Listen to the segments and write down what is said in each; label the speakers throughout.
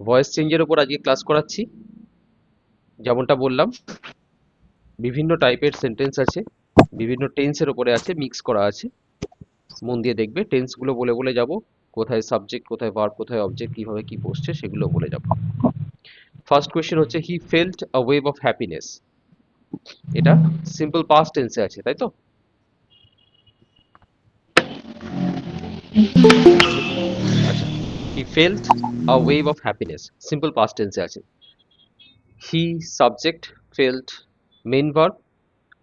Speaker 1: Voice চেঞ্জের ওপর আজকে ক্লাস করাচ্ছি। যেমনটা বললাম, বিভিন্ন টাইপের সেন্টেন্স আছে, বিভিন্ন টেন্সের ওপরে আছে মিক্স করা আছে। মন দিয়ে দেখবে টেন্সগুলো বলে বলে যাব, কোথায় সাবজেক্ট কোথায় ভার্ব কোথায় অবজেক্ট কীভাবে কি বসছে, সেগুলো বলে যাব। ফার্স্ট কোয়েশ্চেন হচ্ছে he felt a wave of happiness এটা সিম্পল পাস্ট টেন্সে আছে, তাই তো? He felt a wave of happiness simple past টেন্সে আছে he subject felt main verb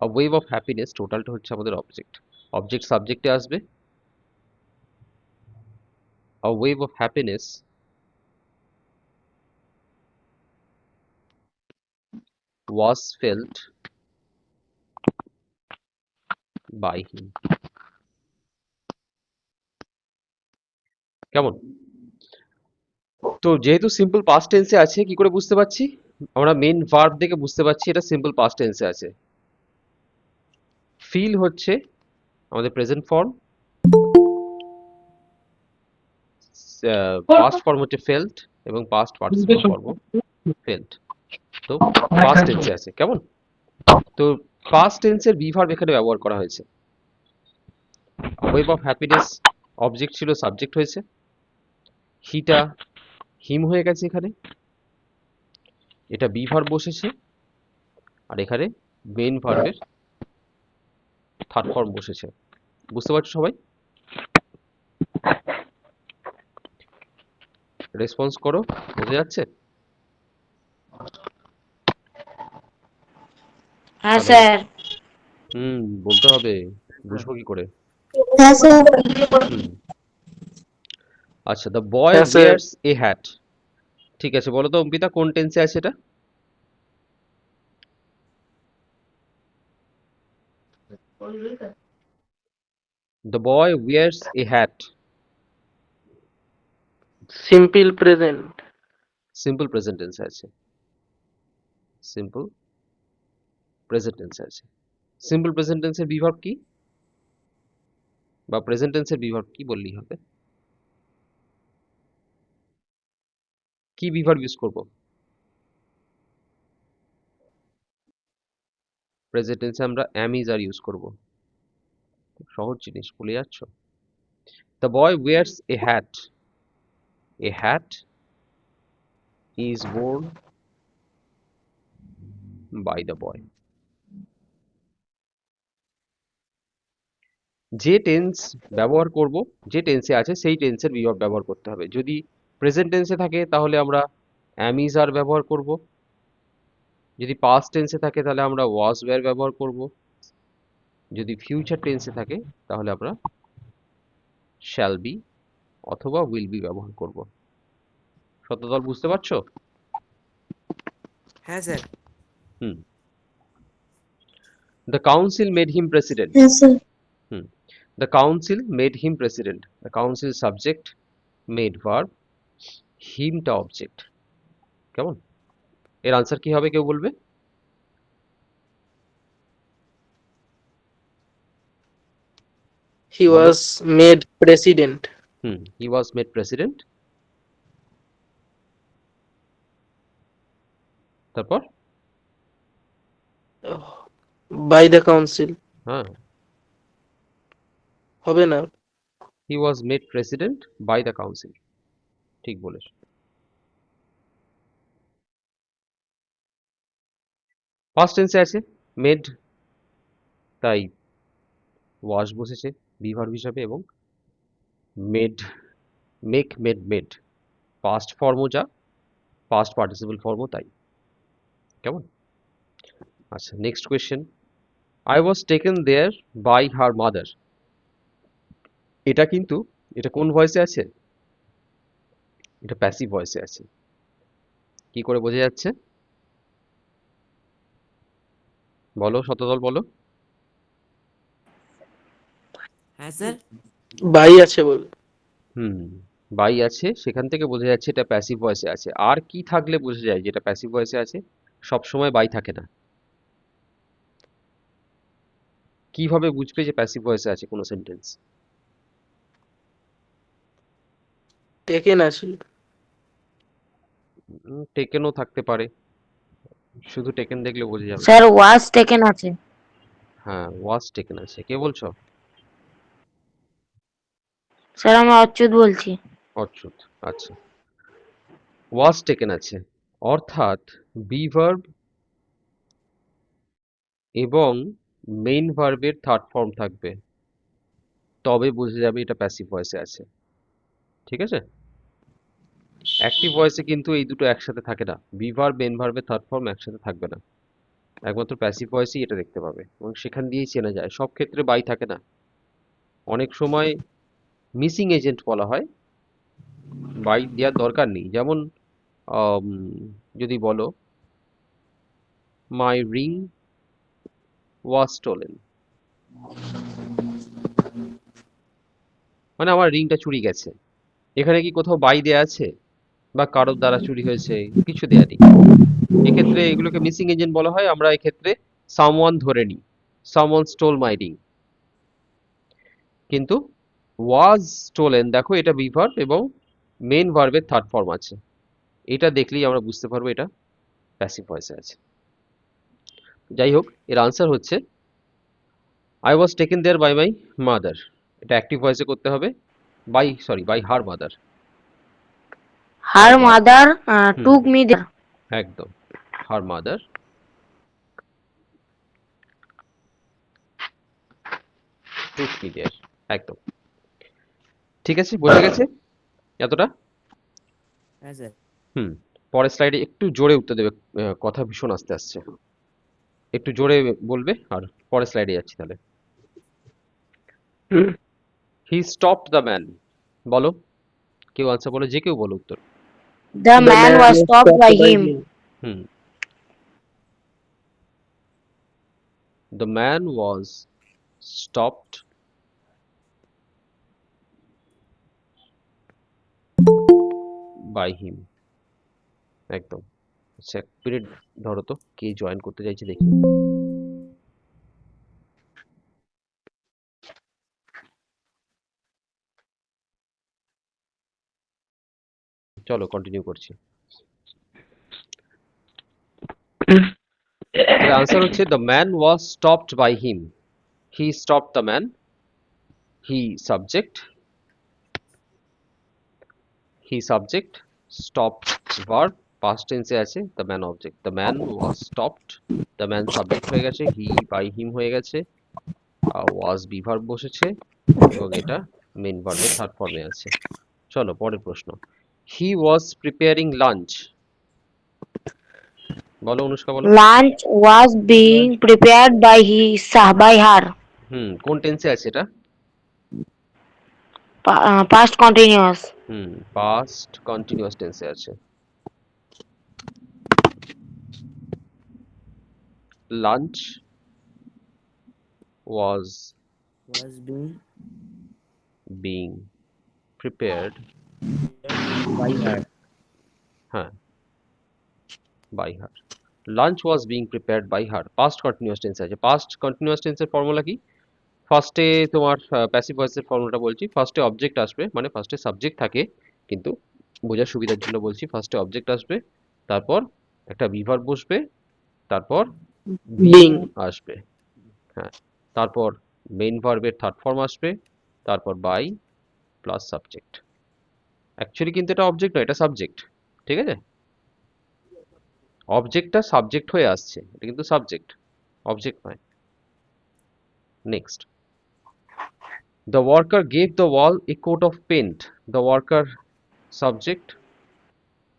Speaker 1: a wave of happiness টোটালটা হচ্ছে আমাদের অবজেক্ট অবজেক্ট সাবজেক্টে আসবে। A wave of happiness was felt by him. কেমন? তো যেহেতু সিম্পল পাস্ট টেন্সে আছে কি করে বুঝতে পারছি? আমরা মেন ভার্ব দেখে বুঝতে পারছি এটা সিম্পল পাস্ট টেন্সে আছে। ফিল হচ্ছে আমাদের প্রেজেন্ট ফর্ম পাস্ট ফর্ম হচ্ছে ফেল্ট এবং পাস্ট পার্টিসিপল ফর্ম ফেল্ট তো পাস্ট টেন্সে আছে কেমন? তো পাস্ট টেন্সের বি ভার্ব এখানে ব্যবহার করা হয়েছে। ওয়েব অফ হ্যাপিনেস অবজেক্ট ছিল সাবজেক্ট হয়েছে। হিটা হিম হয়ে গেছে এখানে। এটা বি ভার্ব বসেছে। আর এখানে মেন ভার্বের থার্ড ফর্ম বসেছে। বুঝতে পারছ সবাই? রেসপন্স করো বোঝা যাচ্ছে?
Speaker 2: হ্যাঁ স্যার।
Speaker 1: হুম বলতে হবে। বুঝব কি করে?
Speaker 2: হ্যাঁ স্যার।
Speaker 1: হুম। আচ্ছা দ্য বয়
Speaker 3: হ্যাঁ, স্যার।
Speaker 1: ওয়্যারস এ হ্যাট ঠিক আছে বলো তো অম্পিতা কোন টেন্সে আছে এটা? The boy wears a hat
Speaker 3: simple present
Speaker 1: simple present টেন্সে আছে। সিম্পল প্রেজেন্ট টেন্সে আছে। সিম্পল প্রেজেন্ট টেন্সের বিভাগ কি? বা প্রেজেন্ট টেন্সের বিভাগ কি বললেই হবে? কি বিভাগ ইউজ করব? প্রেজেন্ট টেন্সে আমরা অ্যাম ইজ আর ইউজ করব। সহজ জিনিস, ভুলে যাচ্ছ? The boy wears a hat a hat is worn by the boy যে টেন্স ব্যবহার করব, যে টেন্সে আছে, সেই টেন্সের বিভাগ ব্যবহার করতে হবে। যদি প্রেজেন্ট টেন্সে থাকে তাহলে আমরা অ্যামিজ আর ব্যবহার করব। যদি পাস্ট টেন্সে থাকে তাহলে আমরা ওয়াজ ওয়ার ব্যবহার করব। যদি ফিউচার টেন্সে থাকে তাহলে আমরা শ্যাল বি অথবা উইল বি ব্যবহার করব। সততল বুঝতে পারছ?
Speaker 4: হ্যাঁ sir.
Speaker 1: Hmm. The council made him president
Speaker 2: hmm.
Speaker 1: The council made him president the council subject made verb হিমটা object কেমন? এর আনসার কি হবে কেউ বলবে?
Speaker 3: He was made president
Speaker 1: hmm he was made president তারপর?
Speaker 3: বাই দ্য কাউন্সিল
Speaker 1: হ্যাঁ।
Speaker 3: হবে না।
Speaker 1: He was made president by the council ঠিক বলেছ। ফার্স্ট টেন্সে আছে মেড তাই ওয়াশ বসেছে, বিভার হিসাবে এবং made make made made past ফর্মও যা পাস্ট পার্টিসিপল ফর্মও তাই। কেমন? আচ্ছা next question I was taken there by her mother এটা কিন্তু, এটা কোন ভয়েসে আছে? এটা প্যাসিভ ভয়েসে আছে। কি করে বোঝা যাচ্ছে? বলো শতদল বলো।
Speaker 4: হ্যাঁ স্যার।
Speaker 3: বাই আছে বল
Speaker 1: হুম বাই আছে সেখান থেকে বোঝা যাচ্ছে এটা প্যাসিভ ভয়েসে আছে। আর কি থাকলে বোঝা যায় যেটা প্যাসিভ ভয়েসে আছে? সব সময় বাই থাকে না। কীভাবে বুঝবে যে প্যাসিভ ভয়েসে আছে কোনো সেন্টেন্স
Speaker 3: টেকেন আছে
Speaker 1: টেকেনও থাকতে পারে। শুধু টেকেন দেখলে বোঝা যাবে।
Speaker 2: স্যার ওয়াজ টেকেন আছে।
Speaker 1: হ্যাঁ ওয়াজ টেকেন আছে। কে বলছো?
Speaker 2: স্যার আমি অচ্যুত বলছি।
Speaker 1: অচ্যুত আচ্ছা। ওয়াজ টেকেন আছে। অর্থাৎ বি ভার্ব এবং মেইন ভার্বের থার্ড ফর্ম থাকবে। তবে বোঝা যাবে এটা প্যাসিভ ভয়েসে আছে। ঠিক আছে? অ্যাক্টিভ ভয়েসে কিন্তু এই দুটো একসাথে থাকে না। বি ভার্ব মেইন ভার্বের থার্ড ফর্ম একসাথে থাকবে না। একমাত্র প্যাসিভ ভয়েসেই এটা দেখতে পাবে এবং সেখান দিয়েই চেনা যায়। সব ক্ষেত্রে বাই থাকে না। অনেক সময় মিসিং এজেন্ট বলা হয়। বাই দেওয়ার দরকার নেই। যেমন যদি বলো মাই রিং ওয়াজ স্টোলেন মানে আমার রিংটা চুরি গেছে। এখানে কি কোথাও বাই দেয়া আছে? বা কারোর দ্বারা চুরি হয়েছে, কিছু দেয়া নেই। এক্ষেত্রে এগুলোকে মিসিং এজেন্ট বলা হয়, আমরা এক্ষেত্রে সামওয়ান ধরে নিই সামওয়ান স্টোল মাই রিং কিন্তু ওয়াজ স্টোলেন দেখো এটা বিভার্ব এবং মেন ভার্বের থার্ড ফর্ম আছে। এটা দেখলেই আমরা বুঝতে পারব এটা প্যাসিভ ভয়েসে আছে। যাই হোক, এর আনসার হচ্ছে I was taken there by my mother এটা অ্যাক্টিভ ভয়েসে করতে হবে by sorry by her
Speaker 2: mother her
Speaker 1: mother.
Speaker 2: Took me there
Speaker 1: একদম। Her mother took me there একদম। ঠিক আছে বোঝা গেছে? এতটা?
Speaker 4: হ্যাঁ স্যার।
Speaker 1: হুম পরের স্লাইডে একটু জোরে উত্তর দেবে কথা ভীষণ আস্তে আসছে। একটু জোরে বলবে আর পরের স্লাইডে যাচ্ছি তাহলে। হি স্টপড দ্য ম্যান বলো। কেউ আনসার বলো যে কেউ বলো উত্তর।
Speaker 2: The man was stopped by him
Speaker 1: hmm the man was stopped by him একদম আচ্ছা এক মিনিট ধরো তো কে জয়েন করতে চাইছে দেখি। চলো কন্টিনিউ করছি। আনসার হচ্ছে the man was stopped by him he stopped the man he subject he subject stopped verb past টেন্সে আছে the man object the man was stopped the man subject হয়ে গেছে হি বাই হিম হয়ে গেছে ওয়াজ be verb বসেছে, এবং এটা main ভার্বের থার্ড ফর্মে আছে। চলো, পরের প্রশ্ন। হি ওয়াজ প্রিপেয়ারিং লাঞ্চ বলো অনুষ্কা বলো
Speaker 2: lunch was being prepared by he by her
Speaker 1: হুম কোন টেন্সে আছে এটা
Speaker 2: পাস্ট কন্টিনিউয়াস
Speaker 1: হুম পাস্ট কন্টিনিউয়াস টেন্সে আছে
Speaker 4: lunch was
Speaker 1: was being
Speaker 4: being prepared
Speaker 1: হ্যাঁ। By her lunch was being prepared by her past continuous tense আছে। পাস্ট কন্টিনিউয়াস টেন্সের formula কি? ফার্স্টে তোমার প্যাসিভ ভয়েসের ফর্মুলাটা বলছি। ফার্স্টে অবজেক্ট আসবে মানে ফার্স্টে সাবজেক্ট থাকে কিন্তু বোঝার সুবিধার জন্য বলছি ফার্স্টে অবজেক্ট আসবে তারপর একটা বিভার বসবে তারপর
Speaker 3: বিং
Speaker 1: আসবে। হ্যাঁ। তারপর মেইন ভার্বের থার্ড ফর্ম আসবে তারপর বাই প্লাস সাবজেক্ট অ্যাকচুয়ালি কিন্তু এটা অবজেক্ট নয় এটা সাবজেক্ট ঠিক আছে? অবজেক্টটা সাবজেক্ট হয়ে আসছে এটা কিন্তু সাবজেক্ট অবজেক্ট নয়। Next the worker gave the wall a coat of paint the worker subject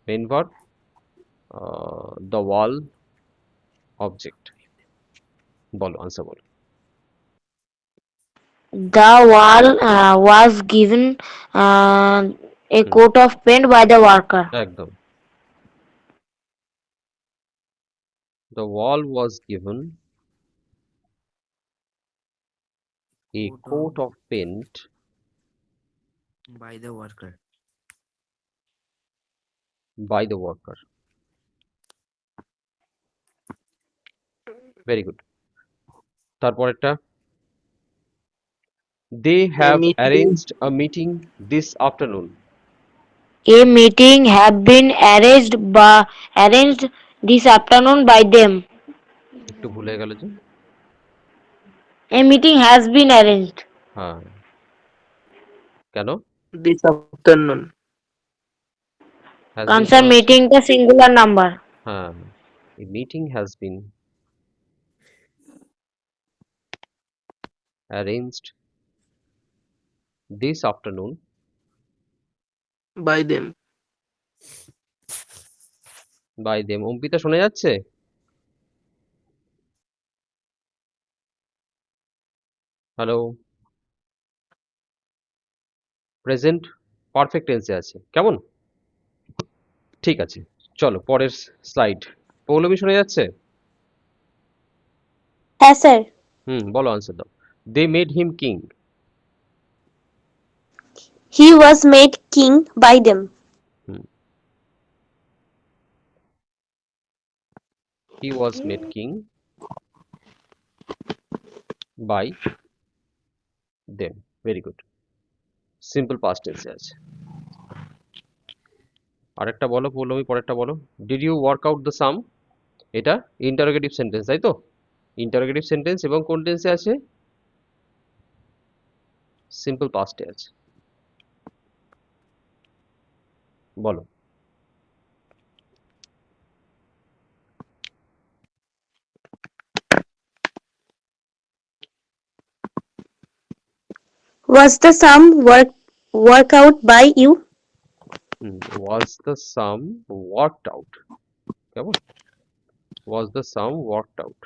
Speaker 1: main verb the wall object বলো আনসার বলো।
Speaker 2: The wall uh, was given uh, a coat of paint by the worker.
Speaker 1: একদম The wall was given a
Speaker 4: Coat of-
Speaker 1: coat of paint
Speaker 4: by the worker
Speaker 1: by the worker. Very good. তারপরেরটা They have
Speaker 3: meeting-
Speaker 1: arranged a meeting this afternoon.
Speaker 2: A meeting have been arranged by arranged this afternoon by them.
Speaker 1: একটু ভুলে গেল যে
Speaker 2: A meeting has been arranged.
Speaker 1: হ্যাঁ কেন
Speaker 3: this afternoon
Speaker 1: Has been কেন?
Speaker 2: meeting the singular number.
Speaker 1: হ্যাঁ a meeting has been arranged this afternoon
Speaker 3: by them.
Speaker 1: by them Ankita শোনা যাচ্ছে? হ্যালো প্রেজেন্ট পারফেক্ট টেন্সে আছে। কেমন? ঠিক আছে। চলো পরের স্লাইড পৌলমী শোনা যাচ্ছে?
Speaker 5: হ্যাঁ স্যার
Speaker 1: হুম বলো আনসার দাও। They made him king
Speaker 5: he was made king by them
Speaker 1: he was made king by them. Very good. Simple past tense আছে আরেকটা বলো পৌলমী পরেরটা বলো। Did you work out the sum? এটা ইন্টারোগেটিভ সেন্টেন্স তাই তো? ইন্টারোগেটিভ সেন্টেন্স এবং কোন টেন্সে আছে? সিম্পল পাস্টে আছে বলো
Speaker 5: was the sum work work out by you
Speaker 1: Hmm, was the sum worked out কেমন was the sum worked out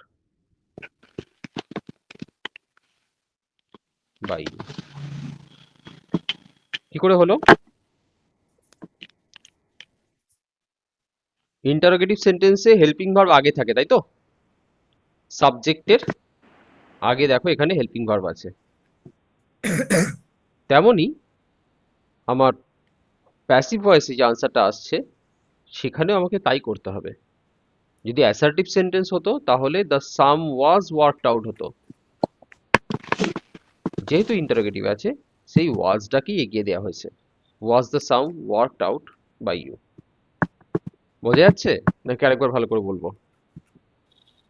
Speaker 1: by you কি করে হলো ইন্টারোগেটিভ সেন্টেন্সে হেল্পিং ভার্ব আগে থাকে, তাই তো? সাবজেক্টের আগে দেখো এখানে হেল্পিং ভার্ব আছে। তেমনি আমার প্যাসিভ ভয়েসে যে আনসারটা আসছে, সেখানেও আমাকে তাই করতে হবে। যদি অ্যাসার্টিভ সেন্টেন্স হতো, তাহলে the sum was worked out হতো। যেহেতু ইন্টারোগেটিভ আছে, সেই ওয়াজটাকেই এগিয়ে দেওয়া হয়েছে। Was the sum worked out by you বোঝা যাচ্ছে? নাকি আরেকবার ভালো করে বলব?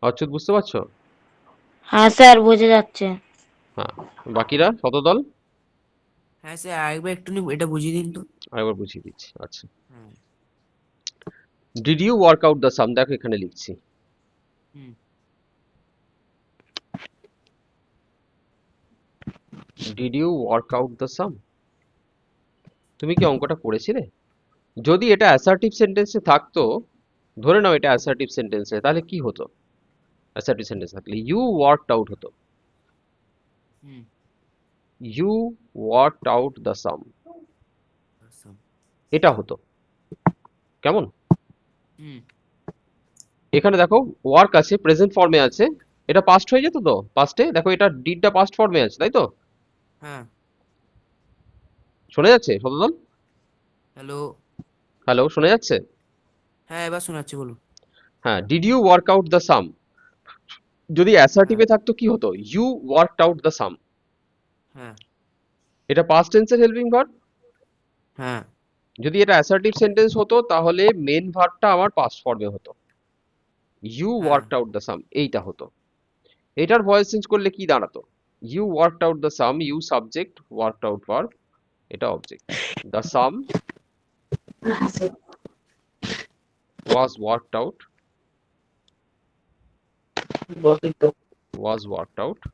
Speaker 1: অচ্যুত বুঝতে পারছ?
Speaker 2: হ্যাঁ স্যার বোঝা যাচ্ছে।
Speaker 1: হ্যাঁ বাকিরা শতদল?
Speaker 4: হ্যাঁ স্যার আরেকবার একটু এটা বুঝিয়ে দিন তো।
Speaker 1: আরেকবার বুঝিয়ে দিচ্ছি আচ্ছা। Did you work out the sum দেখো এখানে লিখছি।
Speaker 4: হুম।
Speaker 1: Did you work out the sum তুমি কি অঙ্কটা করেছিলে? যদি এটা অ্যাসার্টিভ সেন্টেন্সে থাকতো ধরে নাও এটা অ্যাসার্টিভ সেন্টেন্সে তাহলে কি হতো? অ্যাসার্টিভ সেন্টেন্স থাকলে ইউ ওয়ার্কড আউট হতো। You worked out the
Speaker 4: sum
Speaker 1: এটা হতো। কেমন? এখানে দেখো ওয়ার্ক আছে প্রেজেন্ট ফর্মে আছে এটা পাস্ট হয়ে যেত তো? পাস্টে দেখো এটা ডিডটা পাস্ট ফর্মে আছে তাই তো?
Speaker 4: হ্যাঁ।
Speaker 1: শোনা যাচ্ছে শতদল
Speaker 4: হ্যালো
Speaker 1: হ্যালো শোনা যাচ্ছে?
Speaker 4: হ্যাঁ এবার শোনাচ্ছি বলুন।
Speaker 1: হ্যাঁ did you work out the sum যদি অ্যাসার্টিভে থাকতো কি হতো? You worked out the sum
Speaker 4: হ্যাঁ।
Speaker 1: এটা পাস্ট টেন্সের হেল্পিং ভার্ব
Speaker 4: হ্যাঁ।
Speaker 1: যদি এটা অ্যাসার্টিভ সেন্টেন্স হতো তাহলে মেন ভার্বটা আমার পাস্ট ফর্মে হতো।
Speaker 4: You.
Speaker 1: Worked out the sum এইটা হতো। এটার ভয়েস চেঞ্জ করলে কি দাঁড়াতো? You worked out the sum you subject worked out verb এটা অবজেক্ট দ্য সাম আউট
Speaker 3: বসই তো
Speaker 1: was worked out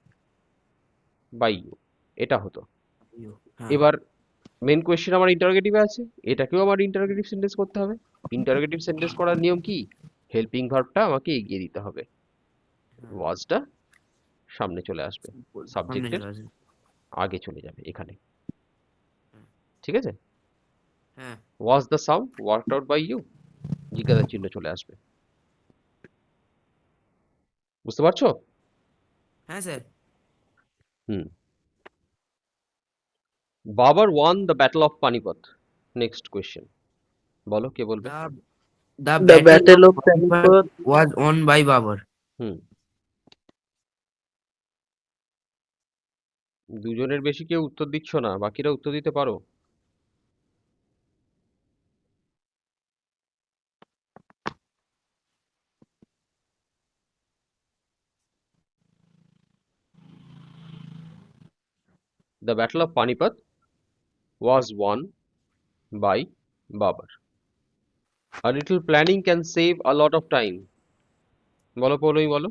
Speaker 1: by you এটা হতো।
Speaker 4: হ্যাঁ।
Speaker 1: এবার মেন কোয়েশ্চেন আমার ইন্টারোগেটিভে আছে। এটাকেও আমার ইন্টারোগেটিভ সেন্টেন্স করতে হবে। ইন্টারোগেটিভ সেন্টেন্স করার নিয়ম কি? হেল্পিং ভার্বটা আমাকে এগিয়ে দিতে হবে। ওয়াজটা সামনে চলে আসবে। সাবজেক্টের। আগে চলে যাবে এখানে। ঠিক আছে?
Speaker 4: হ্যাঁ।
Speaker 1: Was the sum worked out by you জিজ্ঞাসা চিহ্ন চলে আসবে। বুঝতে পারছ?
Speaker 4: হ্যাঁ sir.
Speaker 1: Babur won the battle of Panipat next question বলো কে বলবে?
Speaker 4: The the battle
Speaker 3: of Panipat
Speaker 4: was won by Babur.
Speaker 1: Hmm. দুজনের বেশি কেউ উত্তর দিচ্ছ না বাকিরা উত্তর দিতে পারো। The battle of Panipat was won by Babur a little planning can save a lot of time বলো পৌলমি বলো।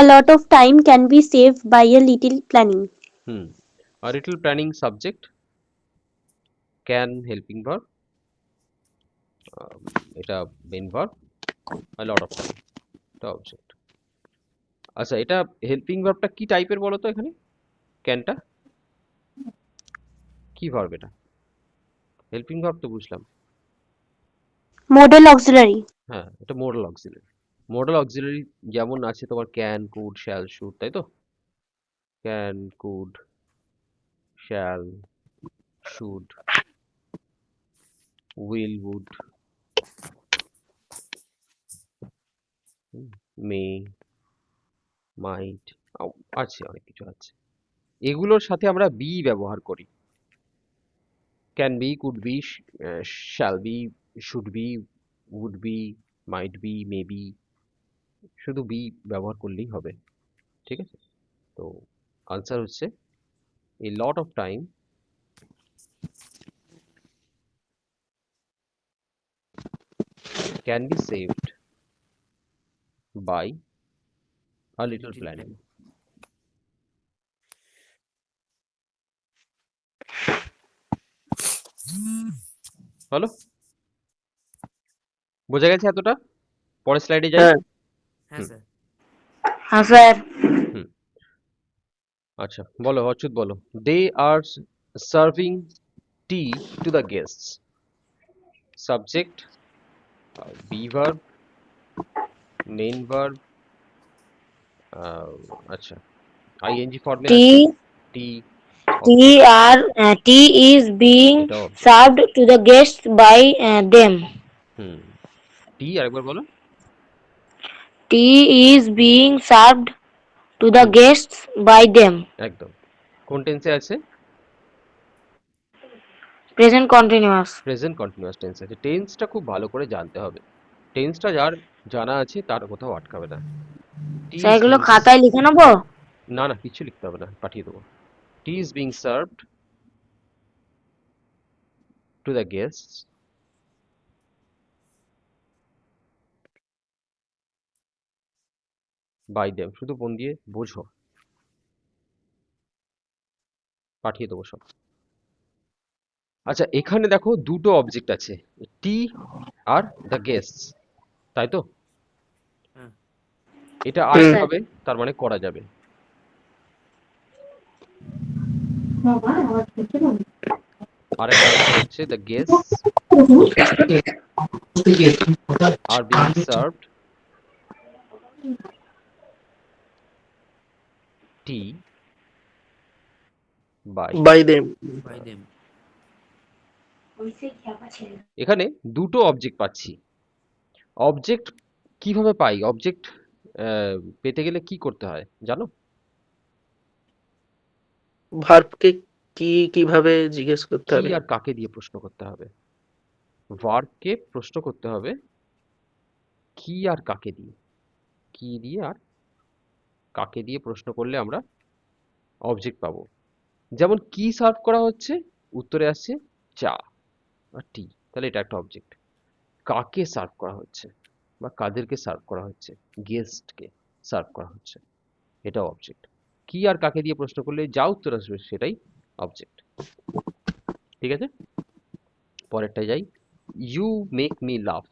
Speaker 5: A lot of time can be saved by a little planning.
Speaker 1: Hmm. A little planning subject can helping verb এটা main verb a lot of time এটা object আচ্ছা এটা helping ভার্বটা কি টাইপের বলো তো এখানে? ক্যানটা? কি ভার্ব এটা? হেল্পিং ভার্ব তো বুঝলাম।
Speaker 5: Modal auxiliary.
Speaker 1: হ্যাঁ এটা মোডাল অক্সিলারি। মোডাল অক্সিলারি যেমন আছে তোমার ক্যান কুড শ্যাল শুড তাই তো? Can could shall should will would may might আছে অনেক কিছু আছে। এগুলোর সাথে আমরা বি ব্যবহার করি can be could be shall be should be would be might be may be শুধু বি ব্যবহার করলেই হবে, ঠিক আছে তো আনসার হচ্ছে a lot of time be saved by a little
Speaker 4: Little
Speaker 1: planning. হলো বোঝা গেছে এতটা? পরের স্লাইডে যাই।
Speaker 3: হ্যাঁ।
Speaker 4: হ্যাঁ স্যার
Speaker 2: হ্যাঁ স্যার।
Speaker 1: আচ্ছা বলো অচ্যুত বলো। They are serving tea to the guests subject be verb main verb আচ্ছা আইএনজি ফর্মে
Speaker 2: টি
Speaker 1: টি
Speaker 2: টি আর টি ইজ বিং
Speaker 1: এটাও
Speaker 2: served to the guest by them
Speaker 1: hmm tea আরেকবার বলো।
Speaker 2: Tea is being served to the guest by them
Speaker 1: একদম। কোন টেন্সে আছে?
Speaker 2: Present continuous
Speaker 1: present continuous tense আছে। টেন্সটা খুব ভালো করে জানতে হবে। টেন্সটা যার জানা আছে তার কোথাও আটকাবে না। Tea is
Speaker 2: স্যার এগুলো
Speaker 1: being-
Speaker 2: খাতায় লিখে নেব?
Speaker 1: না না কিছু লিখতে হবে না। পাঠিয়ে দেবো। Tea is being served to the guests by them শুধু মন দিয়ে বোঝো। পাঠিয়ে দেবো সব। আচ্ছা এখানে দেখো দুটো অবজেক্ট আছে। টি আর দ্য গেস্টস তাই তো?
Speaker 4: হ্যাঁ।
Speaker 1: এটা
Speaker 2: হুম।
Speaker 1: হবে তার মানে করা যাবে। আরেকটা হচ্ছে the guests are being served? Tea by.
Speaker 3: By them
Speaker 4: by them
Speaker 1: এখানে দুটো অবজেক্ট পাচ্ছি। অবজেক্ট কীভাবে পাই? অবজেক্ট পেতে গেলে কি করতে হয়? জানো?
Speaker 3: ভার্বকে কি কীভাবে জিজ্ঞেস করতে হবে?
Speaker 1: আর কাকে দিয়ে প্রশ্ন করতে হবে? ভার্বকে প্রশ্ন করতে হবে কি আর কাকে দিয়ে? কি দিয়ে আর কাকে দিয়ে প্রশ্ন করলে আমরা অবজেক্ট পাবো? যেমন কি সার্ভ করা হচ্ছে উত্তরে আসছে চা আর টি তাহলে এটা একটা অবজেক্ট কাকে সার্ভ করা হচ্ছে বা কাদেরকে সার্ভ করা হচ্ছে? গেস্টকে সার্ভ করা হচ্ছে এটাও অবজেক্ট কি আর কাকে দিয়ে প্রশ্ন করলে যা উত্তর আসবে সেটাই অবজেক্ট ঠিক আছে? পরেরটা যাই। ইউ মেক মি লাভ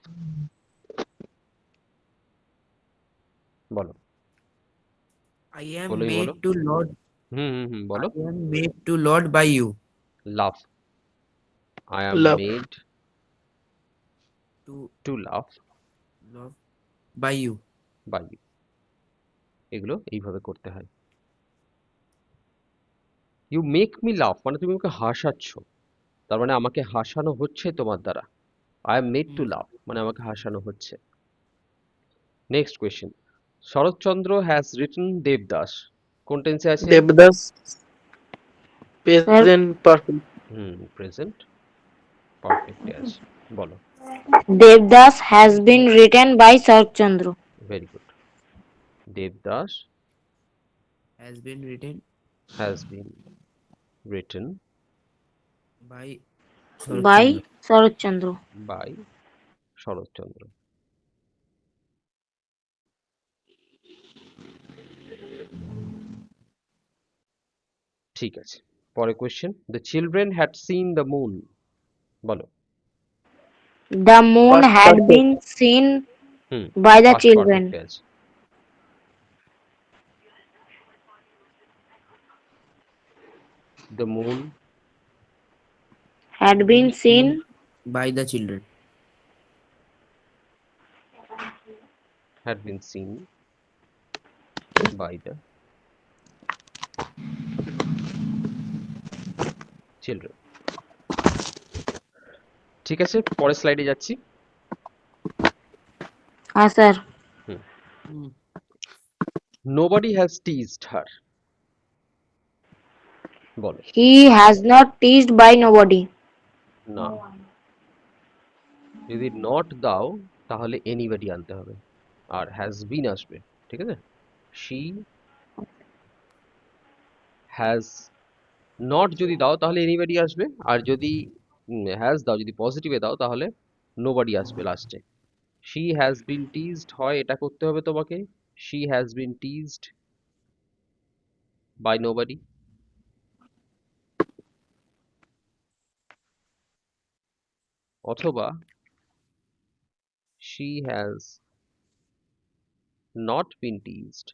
Speaker 1: বলো। I
Speaker 4: am
Speaker 1: made
Speaker 4: to lord
Speaker 1: hmm hmm hmm বলো।
Speaker 4: I am made to lord by
Speaker 1: you laugh I
Speaker 3: am
Speaker 1: made
Speaker 4: to
Speaker 1: to laugh
Speaker 4: laugh by you
Speaker 1: by you এগুলো এইভাবে করতে হয়। You make me লাভ মানে তুমি আমাকে হাসাচ্ছ। তার মানে আমাকে হাসানো হচ্ছে তোমার দ্বারা। I am made
Speaker 4: to
Speaker 1: laugh মানে আমাকে হাসানো হচ্ছে। Next question Saratchandra has written Devdas কোন টেন্সে আছে?
Speaker 3: Devdas present perfect
Speaker 1: hmm present পারফেক্টে আছে। বলো।
Speaker 2: Devdas has been written by Saratchandra.
Speaker 1: Very good Devdas
Speaker 4: has been written
Speaker 1: has been written
Speaker 4: by
Speaker 2: by Saratchandra
Speaker 1: by Saratchandra ঠিক আছে। পরে question the children had seen the moon বলো।
Speaker 2: The
Speaker 3: moon
Speaker 2: had. Been
Speaker 1: seen
Speaker 2: hmm. By
Speaker 1: the
Speaker 2: children
Speaker 1: perfect আছে the moon
Speaker 2: had been seen
Speaker 4: by the children.
Speaker 1: had been seen by the children ঠিক আছে পরের স্লাইডে যাচ্ছি
Speaker 2: হ্যাঁ sir
Speaker 1: nobody has teased her বলো।
Speaker 2: He has not teased by nobody
Speaker 1: না। যদি নট দাও তাহলে এনিবডি আনতে হবে। আর হ্যাজ বিন আসবে ঠিক আছে? শি হ্যাজ নট যদি দাও তাহলে এনিবডি আসবে। আর যদি হ্যাজ দাও যদি পজিটিভে দাও তাহলে নোবডি আসবে লাস্টে শি হ্যাজ বিন টিজড হয় এটা করতে হবে তোমাকে। She has been teased by nobody অথবা she has not been teased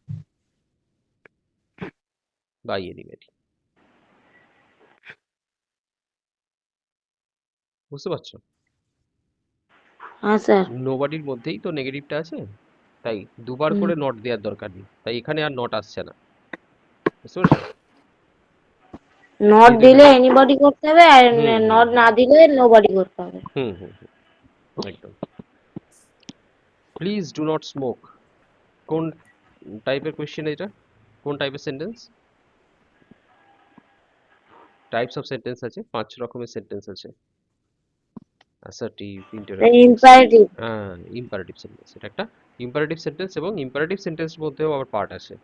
Speaker 1: by anybody. বুঝতে পারছ?
Speaker 2: হ্যাঁ স্যার।
Speaker 1: নোবডির মধ্যেই তো নেগেটিভটা আছে। তাই দুবার করে নট দেওয়ার দরকার নেই। তাই এখানে আর নট আসছে না। বুঝতে পারছ?
Speaker 2: নট দিলে। এনিবডি করতে হবে আর নট না দিলে নোবডি করতে হবে।
Speaker 1: হুম হুম হুম। একদম। প্লিজ ডু নট স্মোক কোন টাইপের কোয়েশ্চেন এটা? কোন টাইপের সেন্টেন্স টাইপস অফ সেন্টেন্স আছে পাঁচ রকমের সেন্টেন্স আছে। অ্যাসার্টিভ
Speaker 2: ইম্পারেটিভ
Speaker 1: হ্যাঁ ইম্পারেটিভ সেন্টেন্স এটা একটা ইম্পারেটিভ সেন্টেন্স এবং ইম্পারেটিভ সেন্টেন্সের মধ্যেও আবার পার্ট আছে।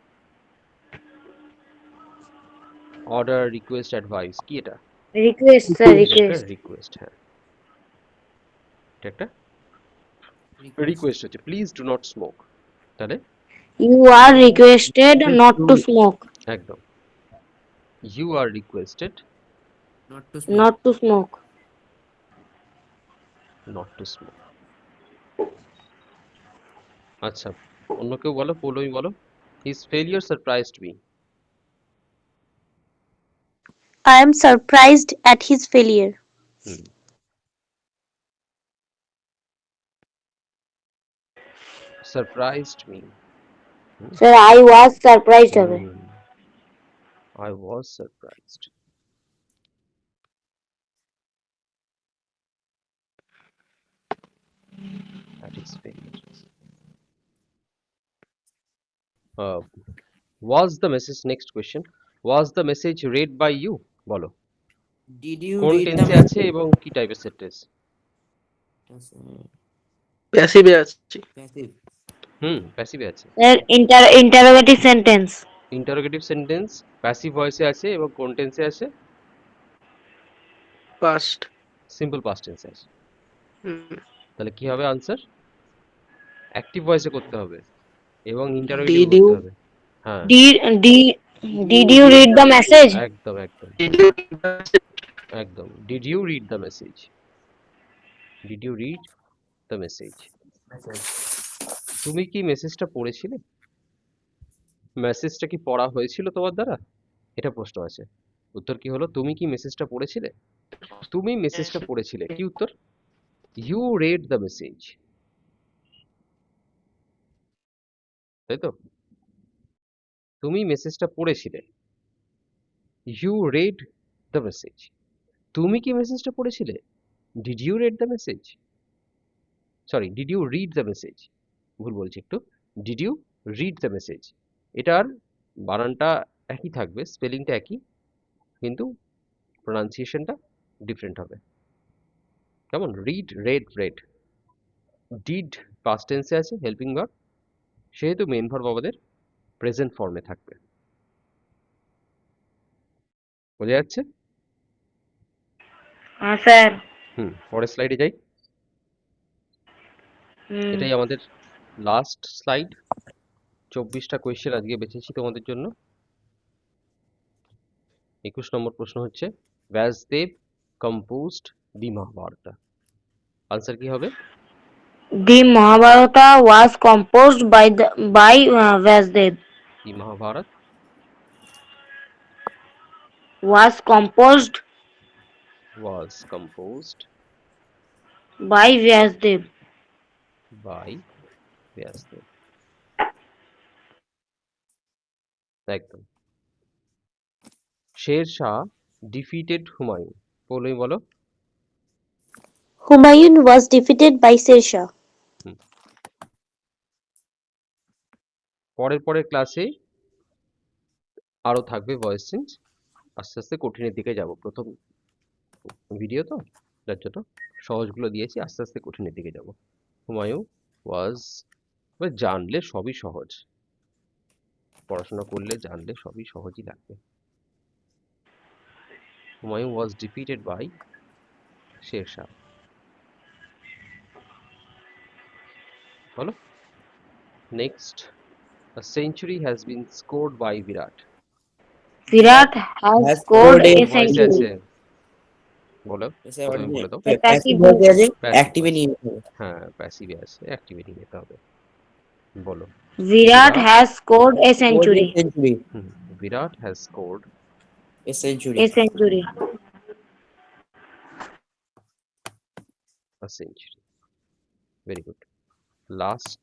Speaker 1: অর্ডার রিকোয়েস্ট অ্যাডভাইস কি এটা?
Speaker 2: রিকোয়েস্ট স্যার রিকোয়েস্ট
Speaker 1: রিকোয়েস্ট হ্যাঁ। এটা একটা? রিকোয়েস্ট হচ্ছে প্লিজ ডু নট স্মোক তাহলে?
Speaker 2: You are requested not to smoke
Speaker 1: একদম। You are requested
Speaker 4: not to
Speaker 2: smoke not to
Speaker 1: smoke not to smoke আচ্ছা অন্য কেউ বলো পোলোই বলো। His failure surprised me
Speaker 5: I am surprised at his failure.
Speaker 1: Hmm. Surprised
Speaker 2: me. Hmm. Sir, I was surprised. Hmm.
Speaker 1: I was surprised. At his failure. Uh, was the message next question? Was the message read by you? বলো।
Speaker 4: Did you
Speaker 1: কোন টেন্সে আছে এবং কি টাইপের sentence
Speaker 3: প্যাসিভে আছে।
Speaker 4: Passive
Speaker 1: hmm প্যাসিভে আছে।
Speaker 2: Sir inter interrogative sentence
Speaker 1: interrogative sentence passive ভয়েসে আছে এবং কোন টেন্সে আছে?
Speaker 3: পাস্ট
Speaker 1: সিম্পল পাস্ট টেন্সে আছে। তাহলে কি হবে আনসার অ্যাক্টিভ ভয়েসে করতে হবে এবং ইন্টারোগেটিভ করতে হবে। হ্যাঁ।
Speaker 2: Did d did you read the message
Speaker 1: একদম একদম। একদম। Did you read the message did you read the message তুমি কি মেসেজটা পড়েছিলে? মেসেজটা কি পড়া হয়েছিল তোমার দ্বারা? এটা প্রশ্ন আছে। উত্তর কি হলো? তুমি কি মেসেজটা পড়েছিলে? তুমি মেসেজটা পড়েছিলে। কি উত্তর? ইউ রেড দ্য মেসেজ তাই তো? তুমি মেসেজটা পড়েছিলে। ইউ রেড দ্য মেসেজ তুমি কি মেসেজটা পড়েছিলে? Did you read the message sorry did you read the message ভুল বলছি একটু। Did you read the message এটার বানানটা একই থাকবে স্পেলিংটা একই, কিন্তু প্রোনাউন্সিয়েশনটা ডিফারেন্ট হবে। কেমন? Read read read did past টেন্সে আছে হেল্পিং ভার্ব সেহেতু মেন ভার্ব আমাদের প্রেজেন্ট ফর্মে থাকবে। বোঝা যাচ্ছে?
Speaker 2: হ্যাঁ স্যার।
Speaker 1: হুম পরের স্লাইডে যাই। এটাই আমাদের লাস্ট স্লাইড চব্বিশটা কোয়েশ্চেন আজকে বেছেছি তোমাদের জন্য। একুশ নম্বর প্রশ্ন হচ্ছে Vyasdev composed the Mahabharata answer কি হবে?
Speaker 2: The Mahabharata was composed by by by uh, Vyasdev.
Speaker 1: The Mahabharata
Speaker 2: Was composed
Speaker 1: was composed
Speaker 2: by Vyasdev.
Speaker 1: By Vyasdev একদম শের শাহ ডিফিটেড হুমায়ুন বলোই বলো
Speaker 5: Humayun was defeated by Sher Shah.
Speaker 1: পরের পরের ক্লাসে আরও থাকবে voice change আস্তে আস্তে কঠিনের দিকে যাব। প্রথম ভিডিও তো, যার জন্য সহজগুলো দিয়েছি, আস্তে আস্তে কঠিনের দিকে যাব। হুমায়ু ওয়াজ জানলে সবই সহজ। পড়াশোনা করলে জানলে সবই সহজই লাগবে। Humayun was defeated by Sher Shah বলো। Next A century has been scored by Virat.
Speaker 2: Virat has
Speaker 3: Has
Speaker 2: scored
Speaker 3: scored a
Speaker 2: a century.
Speaker 1: বলো প্রথমে বলে দাও
Speaker 2: Passive
Speaker 3: অ্যাক্টিভে নিয়ে
Speaker 1: হ্যাঁ প্যাসিভে আছে অ্যাক্টিভিটি নিতে হবে বলো
Speaker 2: Virat
Speaker 1: Virat
Speaker 2: has scored a century.
Speaker 3: Century
Speaker 1: hmm Virat has scored
Speaker 3: a century
Speaker 2: A century.
Speaker 1: A century very good last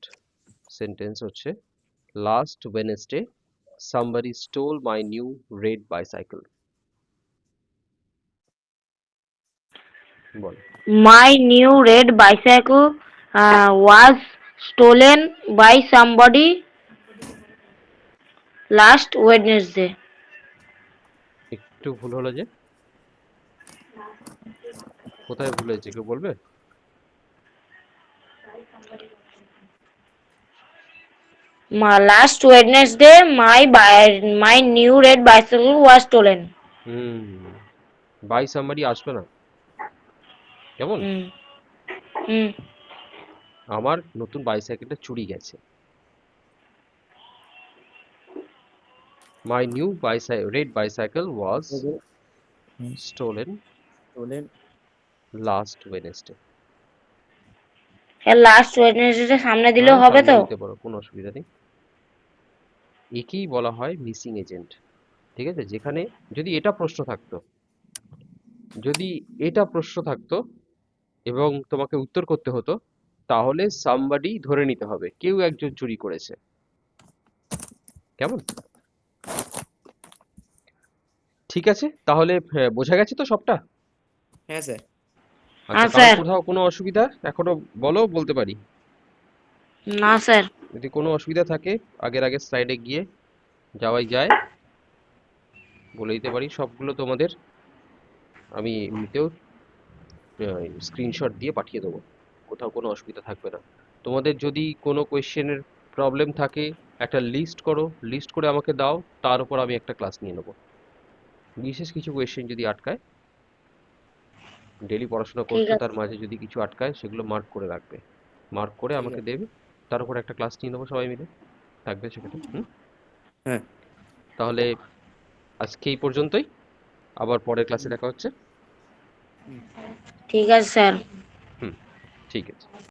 Speaker 1: হচ্ছে last Wednesday, somebody stole my new red bicycle বল
Speaker 2: My new red bicycle uh, was stolen by somebody last Wednesday.
Speaker 1: একটু ভুল হলো যে কোথায় ভুল হয়েছে কেউ বলবে
Speaker 2: last Wednesday, my bi- my new red bicycle was stolen.
Speaker 1: Hmm by somebody আসবে না কেমন?
Speaker 2: Hmm. Hmm.
Speaker 1: আমার নতুন বাইসাইকেলটা চুরি গেছে। My new bicy red bicycle
Speaker 3: was
Speaker 1: stolen
Speaker 3: বলেন
Speaker 1: লাস্ট ওয়েনেসডে
Speaker 2: হ্যাঁ লাস্ট ওয়েডনেসডে সামনে দিলেও হবে তো?
Speaker 1: দিতে পারো কোনো অসুবিধা নেই। একেই বলা হয় মিসিং এজেন্ট ঠিক আছে? যেখানে যদি এটা প্রশ্ন থাকতো যদি এটা প্রশ্ন থাকতো এবং তোমাকে উত্তর করতে হতো তাহলে সামবাডি ধরে নিতে হবে। কেউ একজন চুরি করেছে। কেমন? ঠিক আছে? তাহলে বোঝা গেছে তো সবটা?
Speaker 3: হ্যাঁ স্যার।
Speaker 1: আচ্ছা
Speaker 2: হ্যাঁ, স্যার।
Speaker 1: কোথাও কোনো অসুবিধা? এখনও বলো বলতে পারি।
Speaker 2: না স্যার।
Speaker 1: যদি কোনো অসুবিধা থাকে আগের আগের স্লাইডে গিয়ে যাওয়াই যায়। বলে দিতে পারি সবগুলো তোমাদের আমি এমনিতেও স্ক্রিনশট দিয়ে পাঠিয়ে দেবো। কোথাও কোনো অসুবিধা থাকবে না। তোমাদের যদি কোনো কোয়েশ্চেনের প্রবলেম থাকে একটা লিস্ট করো। লিস্ট করে আমাকে দাও তার উপর আমি একটা ক্লাস নিয়ে নেব। বিশেষ কিছু কোয়েশ্চেন যদি আটকায় ডেলি পড়াশোনা করছ তার মাঝে যদি কিছু আটকায় সেগুলো মার্ক করে রাখবে। মার্ক করে আমাকে দেবে। তার উপর একটা ক্লাস নিয়ে নেব সবাই মিলে। থাকবে সেখানে হুম?
Speaker 3: হ্যাঁ।
Speaker 1: তাহলে আজকে এই পর্যন্তই। আবার পরের ক্লাসে দেখা হচ্ছে।
Speaker 2: ঠিক আছে স্যার।
Speaker 1: হুম ঠিক আছে।